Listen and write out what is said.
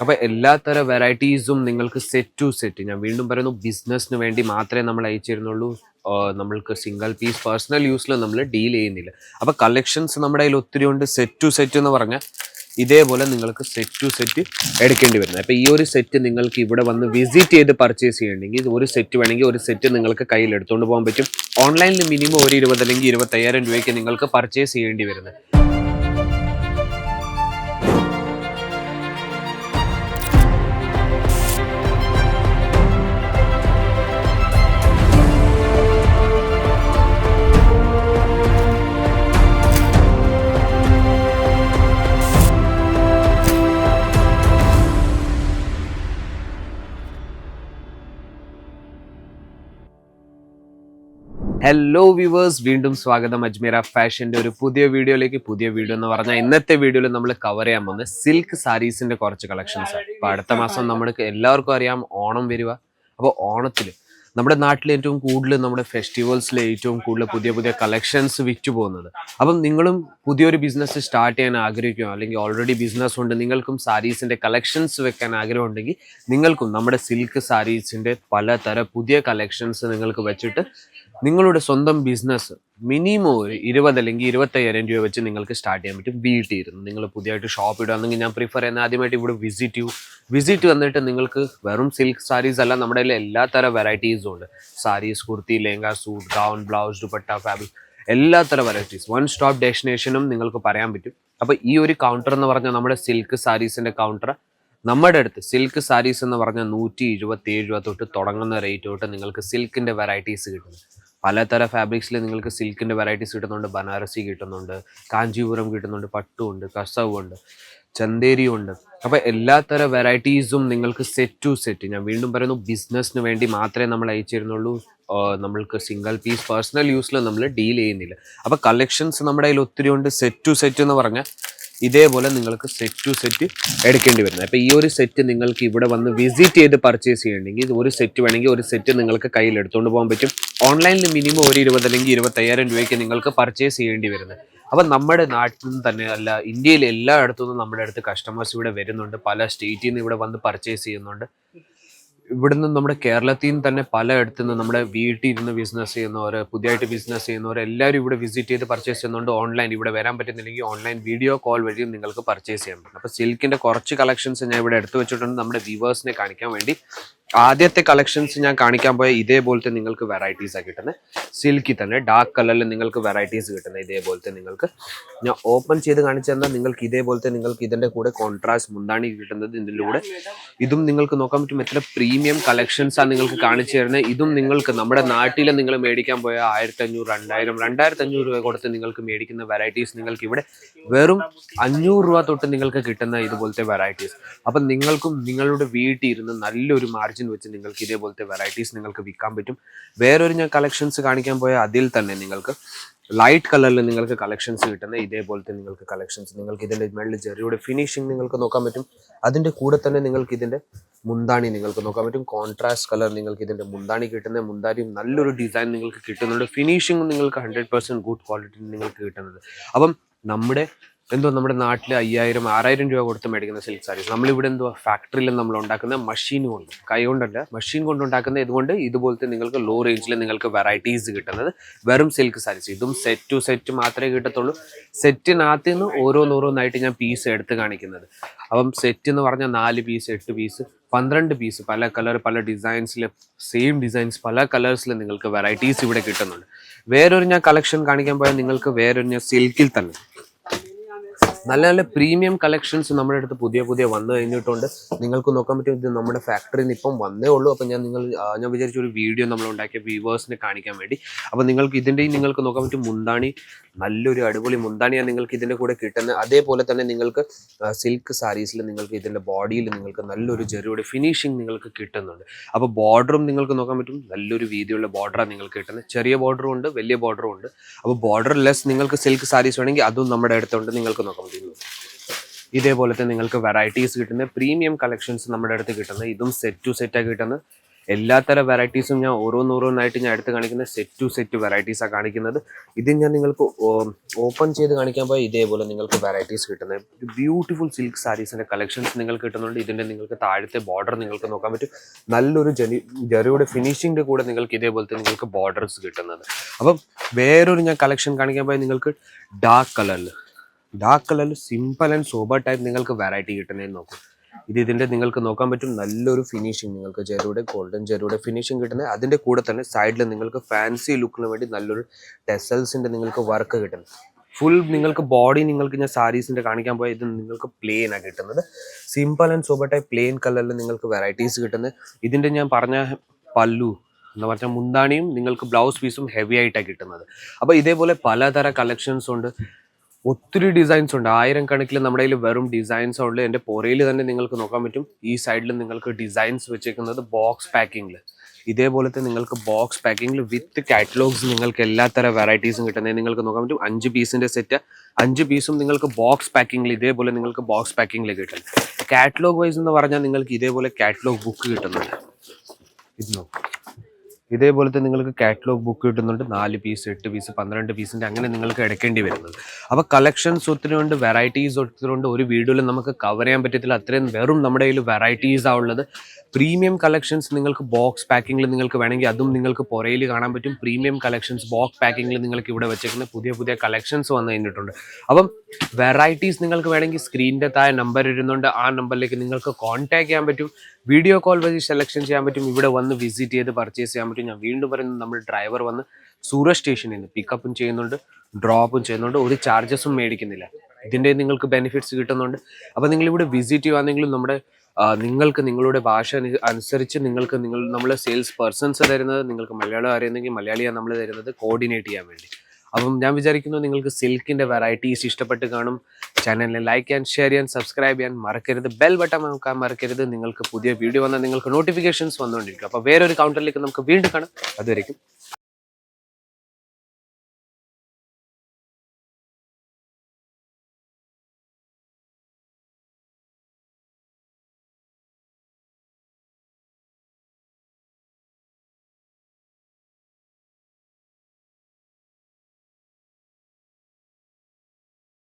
അപ്പൊ എല്ലാത്തര വെറൈറ്റീസും നിങ്ങൾക്ക് set to set ഞാൻ വീണ്ടും പറയുന്നു ബിസിനസ്സിന് വേണ്ടി മാത്രമേ നമ്മൾ അയച്ചിരുന്നുള്ളൂ. നമ്മൾക്ക് സിംഗിൾ പീസ് പേഴ്സണൽ യൂസിൽ നമ്മൾ ഡീൽ ചെയ്യുന്നില്ല. അപ്പൊ കളക്ഷൻസ് നമ്മുടെ കയ്യിൽ ഒത്തിരി ഉണ്ട്. സെറ്റ് ടു സെറ്റ് എന്ന് പറഞ്ഞാൽ ഇതേപോലെ നിങ്ങൾക്ക് സെറ്റ് ടു സെറ്റ് എടുക്കേണ്ടി വരുന്നത് അപ്പൊ ഈ ഒരു സെറ്റ് നിങ്ങൾക്ക് ഇവിടെ വന്ന് വിസിറ്റ് ചെയ്ത് പർച്ചേസ് ചെയ്യണമെങ്കിൽ ഒരു സെറ്റ് വേണമെങ്കിൽ ഒരു സെറ്റ് നിങ്ങൾക്ക് കയ്യിൽ എടുത്തുകൊണ്ട് പോകാൻ പറ്റും. ഓൺലൈനിൽ മിനിമം ഒരു ഇരുപത് അല്ലെങ്കിൽ ഇരുപത്തയ്യായിരം രൂപയ്ക്ക് നിങ്ങൾക്ക് പർച്ചേസ് ചെയ്യേണ്ടി വരുന്നത് ഹലോ വ്യൂവേഴ്സ് വീണ്ടും സ്വാഗതം. അജ്മീര ഫാഷന്റെ ഒരു പുതിയ വീഡിയോയിലേക്ക്. പുതിയ വീഡിയോ എന്ന് പറഞ്ഞാൽ ഇന്നത്തെ വീഡിയോയിൽ നമ്മൾ കവർ ചെയ്യാൻ പോകുന്നത് സിൽക്ക് സാരീസിന്റെ കുറച്ച് കളക്ഷൻസ് ആണ്. അപ്പൊ അടുത്ത മാസം നമ്മൾക്ക് എല്ലാവർക്കും അറിയാം ഓണം വരിക. അപ്പോൾ ഓണത്തിൽ നമ്മുടെ നാട്ടിൽ ഏറ്റവും കൂടുതൽ നമ്മുടെ ഫെസ്റ്റിവൽസിൽ ഏറ്റവും കൂടുതൽ പുതിയ പുതിയ കളക്ഷൻസ് വിറ്റു പോകുന്നത്. അപ്പം നിങ്ങളും പുതിയൊരു ബിസിനസ് സ്റ്റാർട്ട് ചെയ്യാൻ ആഗ്രഹിക്കുകയോ അല്ലെങ്കിൽ ഓൾറെഡി ബിസിനസ് ഉണ്ട്. നിങ്ങൾക്കും സാരീസിന്റെ കളക്ഷൻസ് വെക്കാൻ ആഗ്രഹമുണ്ടെങ്കിൽ നിങ്ങൾക്കും നമ്മുടെ സിൽക്ക് സാരീസിന്റെ പലതര പുതിയ കളക്ഷൻസ് നിങ്ങൾക്ക് വെച്ചിട്ട് നിങ്ങളുടെ സ്വന്തം ബിസിനസ് മിനിമം ഒരു ഇരുപത് അല്ലെങ്കിൽ ഇരുപത്തയ്യായിരം രൂപ വെച്ച് നിങ്ങൾക്ക് സ്റ്റാർട്ട് ചെയ്യാൻ പറ്റും വീട്ടിൽ ഇരുന്ന് നിങ്ങൾ പുതിയതായിട്ട് ഷോപ്പ് ഇടുകയാണെങ്കിൽ ഞാൻ പ്രിഫർ ചെയ്യുന്ന ആദ്യമായിട്ട് ഇവിടെ വിസിറ്റ് ചെയ്യൂ വിസിറ്റ് വന്നിട്ട് നിങ്ങൾക്ക് വെറും സിൽക്ക് സാരീസ് അല്ല നമ്മുടെ കയ്യിൽ എല്ലാ തരം വെറൈറ്റീസും ഉണ്ട്. Saris kurti lehenga suit gown blouse dupatta fabric എല്ലാ തരം വെറൈറ്റീസ് വൺ സ്റ്റോപ്പ് ഡെസ്റ്റിനേഷനും നിങ്ങൾക്ക് പറയാൻ പറ്റും. അപ്പോൾ ഈ ഒരു കൗണ്ടർ എന്ന് പറഞ്ഞാൽ നമ്മുടെ സിൽക്ക് സാരീസിന്റെ കൗണ്ടർ നമ്മുടെ അടുത്ത് സിൽക്ക് സാരീസ് എന്ന് പറഞ്ഞാൽ നൂറ്റി എഴുപത്തി ഏഴ് രൂപ തൊട്ട് തുടങ്ങുന്ന റേറ്റ് തൊട്ട് നിങ്ങൾക്ക് സിൽക്കിന്റെ വെറൈറ്റീസ് കിട്ടുന്നു പലതര ഫാബ്രിക്സിൽ നിങ്ങൾക്ക് സിൽക്കിന്റെ വെറൈറ്റീസ് കിട്ടുന്നുണ്ട് ബനാറസി കിട്ടുന്നുണ്ട് കാഞ്ചീപുരം കിട്ടുന്നുണ്ട് പട്ടുമുണ്ട് കസവുണ്ട് ചന്തേരിയും ഉണ്ട് അപ്പോൾ എല്ലാ തര വെറൈറ്റീസും നിങ്ങൾക്ക് സെറ്റ് ടു സെറ്റ് ഞാൻ വീണ്ടും പറയുന്നു ബിസിനസ്സിന് വേണ്ടി മാത്രമേ നമ്മൾ അയച്ചിരുന്നുള്ളൂ. നമ്മൾക്ക് സിംഗിൾ പീസ് പേഴ്സണൽ യൂസിൽ നമ്മൾ ഡീൽ ചെയ്യുന്നില്ല. അപ്പോൾ കളക്ഷൻസ് നമ്മുടെ കയ്യിൽ ഒത്തിരി ഉണ്ട്. സെറ്റ് ടു സെറ്റ് എന്ന് പറഞ്ഞാൽ ഇതേപോലെ നിങ്ങൾക്ക് സെറ്റ് ടു സെറ്റ് എടുക്കേണ്ടി വരുന്നത് അപ്പോൾ ഈ ഒരു സെറ്റ് നിങ്ങൾക്ക് ഇവിടെ വന്ന് വിസിറ്റ് ചെയ്ത് പർച്ചേസ് ചെയ്യണമെങ്കിൽ ഒരു സെറ്റ് വേണമെങ്കിൽ ഒരു സെറ്റ് നിങ്ങൾക്ക് കയ്യിൽ എടുത്തുകൊണ്ട് പോകാൻ പറ്റും. ഓൺലൈനിൽ മിനിമം ഒരു ഇരുപത് അല്ലെങ്കിൽ ഇരുപത്തയ്യായിരം രൂപയ്ക്ക് നിങ്ങൾക്ക് പർച്ചേസ് ചെയ്യേണ്ടി വരുന്നത് അപ്പം നമ്മുടെ നാട്ടിൽ നിന്ന് തന്നെ അല്ല ഇന്ത്യയിൽ എല്ലായിടത്തു നിന്നും നമ്മുടെ അടുത്ത് കസ്റ്റമേഴ്സ് ഇവിടെ വരുന്നുണ്ട്. പല സ്റ്റേറ്റിൽ നിന്ന് ഇവിടെ വന്ന് പർച്ചേസ് ചെയ്യുന്നുണ്ട്. ഇവിടുന്ന് നമ്മുടെ കേരളത്തിൽ നിന്ന് തന്നെ പലയിടത്തു നിന്ന് നമ്മുടെ വീട്ടിൽ ഇരുന്ന് ബിസിനസ് ചെയ്യുന്നവർ പുതിയതായിട്ട് ബിസിനസ് ചെയ്യുന്നവർ എല്ലാവരും ഇവിടെ വിസിറ്റ് ചെയ്ത് പർച്ചേസ് ചെയ്യുന്നുണ്ട് ഓൺലൈൻ ഇവിടെ വരാൻ പറ്റുന്നില്ലെങ്കിൽ ഓൺലൈൻ വീഡിയോ കോൾ വഴിയും നിങ്ങൾക്ക് പർച്ചേസ് ചെയ്യാൻ പറ്റും. അപ്പോൾ സിൽക്കിന്റെ കുറച്ച് കളക്ഷൻസ് ഞാൻ ഇവിടെ എടുത്തു വെച്ചിട്ടുണ്ട്. നമ്മുടെ വ്യൂവേഴ്സിനെ കാണിക്കാൻ വേണ്ടി ആദ്യത്തെ കളക്ഷൻസ് ഞാൻ കാണിക്കാൻ പോയ ഇതേപോലത്തെ നിങ്ങൾക്ക് വെറൈറ്റീസ് ആണ് കിട്ടുന്നത് സിൽക്കിൽ തന്നെ ഡാർക്ക് കളറിൽ നിങ്ങൾക്ക് വെറൈറ്റീസ് കിട്ടുന്നത് ഇതേപോലത്തെ നിങ്ങൾക്ക്. ഞാൻ ഓപ്പൺ ചെയ്ത് കാണിച്ചു തന്നാൽ നിങ്ങൾക്ക് ഇതേപോലത്തെ നിങ്ങൾക്ക് ഇതിന്റെ കൂടെ കോൺട്രാസ്റ്റ് മുന്താണി കിട്ടുന്നത് ഇതിന്റെ ഇതും നിങ്ങൾക്ക് നോക്കാൻ പറ്റും എത്ര പ്രീമിയം കളക്ഷൻസ് ആണ് നിങ്ങൾക്ക് കാണിച്ചു തരുന്നത് ഇതും നിങ്ങൾക്ക് നമ്മുടെ നാട്ടിൽ നിങ്ങൾ മേടിക്കാൻ പോയ ആയിരത്തി അഞ്ഞൂറ് രണ്ടായിരം രണ്ടായിരത്തി അഞ്ഞൂറ് രൂപ കൊടുത്ത് നിങ്ങൾക്ക് മേടിക്കുന്ന വെറൈറ്റീസ് നിങ്ങൾക്ക് ഇവിടെ വെറും അഞ്ഞൂറ് രൂപ തൊട്ട് നിങ്ങൾക്ക് കിട്ടുന്ന ഇതുപോലത്തെ വെറൈറ്റീസ് അപ്പം നിങ്ങൾക്കും നിങ്ങളുടെ വീട്ടിൽ ഇരുന്ന് നല്ലൊരു മാർജിൻ വെച്ച് നിങ്ങൾക്ക് ഇതേപോലത്തെ വെറൈറ്റീസ് നിങ്ങൾക്ക് വിൽക്കാൻ പറ്റും. വേറൊരു ഞാൻ കളക്ഷൻസ് കാണിക്കാൻ പോയാൽ അതിൽ തന്നെ നിങ്ങൾക്ക് ലൈറ്റ് കളറിൽ നിങ്ങൾക്ക് കളക്ഷൻസ് കിട്ടുന്ന ഇതേപോലത്തെ നിങ്ങൾക്ക് കളക്ഷൻസ് നിങ്ങൾക്ക് ഇതിന്റെ മേളിൽ ജെറിയുടെ ഫിനിഷിംഗ് നിങ്ങൾക്ക് നോക്കാൻ പറ്റും. അതിന്റെ കൂടെ തന്നെ നിങ്ങൾക്ക് ഇതിന്റെ മുന്താണി നിങ്ങൾക്ക് നോക്കാൻ പറ്റും. കോൺട്രാസ്റ്റ് കളർ നിങ്ങൾക്ക് ഇതിന്റെ മുന്താണി കിട്ടുന്ന മുന്താണി നല്ലൊരു ഡിസൈൻ നിങ്ങൾക്ക് കിട്ടുന്നുണ്ട്. ഫിനിഷിംഗ് നിങ്ങൾക്ക് ഹൺഡ്രഡ് പെർസെന്റ് ഗുഡ് ക്വാളിറ്റി നിങ്ങൾക്ക് കിട്ടുന്നത് അപ്പം നമ്മുടെ എന്തോ നമ്മുടെ നാട്ടിൽ അയ്യായിരം ആറായിരം രൂപ കൊടുത്ത് മേടിക്കുന്ന സിൽക്ക് സാരീസ് നമ്മളിവിടെ എന്തോ ഫാക്ടറിയിൽ നമ്മൾ ഉണ്ടാക്കുന്ന മഷീൻ കൊണ്ട് കൈ കൊണ്ടല്ല മഷീൻ കൊണ്ട് ഉണ്ടാക്കുന്ന ഇതുകൊണ്ട് ഇതുപോലത്തെ നിങ്ങൾക്ക് ലോ റേഞ്ചിൽ നിങ്ങൾക്ക് വെറൈറ്റീസ് കിട്ടുന്നത് വെറും സിൽക്ക് സാരീസ് ഇതും സെറ്റ് ടു സെറ്റ് മാത്രമേ കിട്ടത്തുള്ളൂ. സെറ്റിനകത്ത് നിന്ന് ഓരോന്നോരോന്നായിട്ട് ഞാൻ പീസ് എടുത്ത് കാണിക്കുന്നത്. അപ്പം സെറ്റ് എന്ന് പറഞ്ഞാൽ നാല് പീസ് എട്ട് പീസ് പന്ത്രണ്ട് പീസ് പല കളർ പല ഡിസൈൻസിൽ സെയിം ഡിസൈൻസ് പല കളേഴ്സിൽ നിങ്ങൾക്ക് വെറൈറ്റീസ് ഇവിടെ കിട്ടുന്നുണ്ട്. വേറൊരു ഞാൻ കളക്ഷൻ കാണിക്കാൻ പോയാൽ നിങ്ങൾക്ക് വേറൊരു ഞാൻ സിൽക്കിൽ തന്നെ നല്ല നല്ല പ്രീമിയം കളക്ഷൻസ് നമ്മുടെ അടുത്ത് പുതിയ പുതിയ വന്നു കഴിഞ്ഞിട്ടുണ്ട്. നിങ്ങൾക്ക് നോക്കാൻ പറ്റും ഇത് നമ്മുടെ ഫാക്ടറിയിൽ നിന്ന് ഇപ്പം വന്നേ ഉള്ളൂ. അപ്പം ഞാൻ നിങ്ങൾ ഞാൻ വിചാരിച്ച ഒരു വീഡിയോ നമ്മൾ ഉണ്ടാക്കിയ വ്യൂവേഴ്സിനെ കാണിക്കാൻ വേണ്ടി. അപ്പം നിങ്ങൾക്ക് ഇതിന്റെയും നിങ്ങൾക്ക് നോക്കാൻ പറ്റും മുന്താണി നല്ലൊരു അടിപൊളി മുന്താണിയാണ് നിങ്ങൾക്ക് ഇതിന്റെ കൂടെ കിട്ടുന്നത് അതേപോലെ തന്നെ നിങ്ങൾക്ക് സിൽക്ക് സാരീസിൽ നിങ്ങൾക്ക് ഇതിന്റെ ബോഡിയിൽ നിങ്ങൾക്ക് നല്ലൊരു ചെറിയൊരു ഫിനിഷിങ് നിങ്ങൾക്ക് കിട്ടുന്നുണ്ട്. അപ്പോൾ ബോർഡറും നിങ്ങൾക്ക് നോക്കാൻ പറ്റും. നല്ലൊരു വീതിയുള്ള ബോർഡറാണ് നിങ്ങൾക്ക് കിട്ടുന്നത് ചെറിയ ബോർഡറും ഉണ്ട് വലിയ ബോർഡറും ഉണ്ട്. അപ്പോൾ ബോർഡർ ലെസ് നിങ്ങൾക്ക് സിൽക്ക് സാരീസ് വേണമെങ്കിൽ അതും നമ്മുടെ അടുത്തുണ്ട്. നിങ്ങൾക്ക് നോക്കാൻ പറ്റും. ഇതേപോലത്തെ നിങ്ങൾക്ക് വെറൈറ്റീസ് കിട്ടുന്ന. പ്രീമിയം കളക്ഷൻസ് നമ്മുടെ അടുത്ത് കിട്ടുന്നത് ഇതും സെറ്റ് ടു സെറ്റാണ് കിട്ടുന്നത് എല്ലാത്തരം വെറൈറ്റീസും ഞാൻ ഓരോന്നോരോന്നായിട്ട് ഞാൻ എടുത്ത് കാണിക്കുന്ന സെറ്റ് ടു സെറ്റ് വെറൈറ്റീസാണ് കാണിക്കുന്നത്. ഇത് ഞാൻ നിങ്ങൾക്ക് ഓപ്പൺ ചെയ്ത് കാണിക്കാൻ പോയാൽ ഇതേപോലെ നിങ്ങൾക്ക് വെറൈറ്റീസ് കിട്ടുന്നത്. ബ്യൂട്ടിഫുൾ സിൽക്ക് സാരീസിന്റെ കളക്ഷൻസ് നിങ്ങൾക്ക് കിട്ടുന്നുണ്ട്. ഇതിന്റെ നിങ്ങൾക്ക് താഴത്തെ ബോർഡർ നിങ്ങൾക്ക് നോക്കാൻ പറ്റും. നല്ലൊരു ജനി ജറിയുടെ ഫിനിഷിങ്ങിന്റെ കൂടെ നിങ്ങൾക്ക് ഇതേപോലത്തെ നിങ്ങൾക്ക് ബോർഡേഴ്സ് കിട്ടുന്നത്. അപ്പം വേറൊരു ഞാൻ കളക്ഷൻ കാണിക്കാൻ പോയാൽ നിങ്ങൾക്ക് ഡാർക്ക് കളറിൽ ഡാർക്ക് കളറിൽ സിമ്പിൾ ആൻഡ് സോബർ ടൈപ്പ് നിങ്ങൾക്ക് വെറൈറ്റി കിട്ടുന്നതെന്ന് നോക്കും. ഇത് ഇതിന്റെ നിങ്ങൾക്ക് നോക്കാൻ പറ്റും നല്ലൊരു ഫിനിഷിങ് നിങ്ങൾക്ക് ജെറുടെ ഗോൾഡൻ ജെറുടെ ഫിനിഷിങ് കിട്ടുന്നത് അതിന്റെ കൂടെ തന്നെ സൈഡിൽ നിങ്ങൾക്ക് ഫാൻസി ലുക്കിന് വേണ്ടി നല്ലൊരു ടെസൽസിന്റെ നിങ്ങൾക്ക് വർക്ക് കിട്ടുന്നത് ഫുൾ നിങ്ങൾക്ക് ബോഡി നിങ്ങൾക്ക് ഞാൻ സാരീസിന്റെ കാണിക്കാൻ പോയാൽ ഇത് നിങ്ങൾക്ക് പ്ലെയിൻ ആണ് കിട്ടുന്നത്. സിമ്പിൾ ആൻഡ് ടൈപ്പ് പ്ലെയിൻ കളറിൽ നിങ്ങൾക്ക് വെറൈറ്റീസ് കിട്ടുന്നത്. ഇതിന്റെ ഞാൻ പറഞ്ഞ പല്ലു എന്ന് പറഞ്ഞാൽ മുന്താണിയും നിങ്ങൾക്ക് ബ്ലൗസ് പീസും ഹെവി ആയിട്ടാണ് കിട്ടുന്നത്. അപ്പോൾ ഇതേപോലെ പലതര കളക്ഷൻസ് ഉണ്ട്. ഒത്തിരി ഡിസൈൻസ് ഉണ്ട്. ആയിരം കണക്കിൽ നമ്മുടെ കയ്യിൽ വെറും ഡിസൈൻസ് ഉള്ളു. എന്റെ പുറയിൽ തന്നെ നിങ്ങൾക്ക് നോക്കാൻ പറ്റും. ഈ സൈഡിൽ നിങ്ങൾക്ക് ഡിസൈൻസ് വെച്ചേക്കുന്നത് ബോക്സ് പാക്കിങ്ങിൽ ഇതേപോലത്തെ നിങ്ങൾക്ക് ബോക്സ് പാക്കിങ്ങിൽ വിത്ത് കാറ്റലോഗ്സ് നിങ്ങൾക്ക് എല്ലാത്തരം വെറൈറ്റീസും കിട്ടുന്നത് നിങ്ങൾക്ക് നോക്കാൻ പറ്റും. അഞ്ച് പീസിന്റെ സെറ്റ് അഞ്ച് പീസും നിങ്ങൾക്ക് ബോക്സ് പാക്കിങ്ങിൽ ഇതേപോലെ നിങ്ങൾക്ക് ബോക്സ് പാക്കിങ്ങിൽ കിട്ടും. കാറ്റലോഗ് വൈസ് എന്ന് പറഞ്ഞാൽ നിങ്ങൾക്ക് ഇതേപോലെ കാറ്റലോഗ് ബുക്ക് കിട്ടുന്നുണ്ട്. ഇത് നോക്കും. ഇതേപോലത്തെ നിങ്ങൾക്ക് കാറ്റലോഗ് ബുക്ക് കിട്ടുന്നുണ്ട്. നാല് പീസ് എട്ട് പീസ് പന്ത്രണ്ട് പീസിന്റെ അങ്ങനെ നിങ്ങൾക്ക് എടുക്കേണ്ടി വരുന്നത് അപ്പോൾ കളക്ഷൻസ് ഒത്തിരി ഉണ്ട് വെറൈറ്റീസ് ഒത്തിരി ഉണ്ട് ഒരു വീഡിയോയിൽ നമുക്ക് കവർ ചെയ്യാൻ പറ്റത്തില്ല. അത്രയും വെറും നമ്മുടെ കയ്യിൽ വെറൈറ്റീസ് ആ ഉള്ളത്. പ്രീമിയം കളക്ഷൻസ് നിങ്ങൾക്ക് ബോക്സ് പാക്കിങ്ങിൽ നിങ്ങൾക്ക് വേണമെങ്കിൽ അതും നിങ്ങൾക്ക് പുറയിൽ കാണാൻ പറ്റും. പ്രീമിയം കളക്ഷൻസ് ബോക്സ് പാക്കിങ്ങിൽ നിങ്ങൾക്ക് ഇവിടെ വെച്ചേക്കുന്ന പുതിയ പുതിയ കളക്ഷൻസ് വന്നു കഴിഞ്ഞിട്ടുണ്ട്. അപ്പം വെറൈറ്റീസ് നിങ്ങൾക്ക് വേണമെങ്കിൽ സ്ക്രീനിന്റെ താഴെ നമ്പർ ഇരുന്നുണ്ട് ആ നമ്പറിലേക്ക് നിങ്ങൾക്ക് കോൺടാക്ട് ചെയ്യാൻ പറ്റും. വീഡിയോ കോൾ വഴി സെലക്ഷൻ ചെയ്യാൻ പറ്റും. ഇവിടെ വന്ന് വിസിറ്റ് ചെയ്ത് പർച്ചേസ് ചെയ്യാൻ ഞാൻ വീണ്ടും പറയുന്നത് നമ്മൾ ഡ്രൈവർ വന്ന് സൂര സ്റ്റേഷനിൽ നിന്ന് പിക്കപ്പും ചെയ്യുന്നുണ്ട് ഡ്രോപ്പും ചെയ്യുന്നുണ്ട്. ഒരു ചാർജസും മേടിക്കുന്നില്ല. ഇതിന്റെ നിങ്ങൾക്ക് ബെനിഫിറ്റ്സ് കിട്ടുന്നുണ്ട്. അപ്പോൾ നിങ്ങൾ ഇവിടെ വിസിറ്റ് ചെയ്യുകയാണെങ്കിലും നമ്മുടെ നിങ്ങൾക്ക് നിങ്ങളുടെ ഭാഷ അനുസരിച്ച് നിങ്ങൾക്ക് നിങ്ങൾ നമ്മൾ സെയിൽസ് പേഴ്സൺസ് തരുന്നത് നിങ്ങൾക്ക് മലയാളം അറിയുന്നെങ്കിൽ മലയാളിയാണ് നമ്മൾ തരുന്നത് കോർഡിനേറ്റ് ചെയ്യാൻ വേണ്ടി. അപ്പം ഞാൻ വിചാരിക്കുന്നു നിങ്ങൾക്ക് സിൽക്കിന്റെ വെറൈറ്റീസ് ഇഷ്ടപ്പെട്ട് കാണും. ചാനലിനെ ലൈക്ക് ആൻഡ് ഷെയർ ചെയ്യാൻ സബ്സ്ക്രൈബ് ചെയ്യാൻ മറക്കരുത്. ബെൽ ബട്ടൺ നോക്കാൻ മറക്കരുത്. നിങ്ങൾക്ക് പുതിയ വീഡിയോ വന്നാൽ നിങ്ങൾക്ക് നോട്ടിഫിക്കേഷൻസ് വന്നുകൊണ്ടിരിക്കും. അപ്പോൾ വേറൊരു കൗണ്ടറിലേക്ക് നമുക്ക് വീണ്ടും കാണാം. അതുവരെയും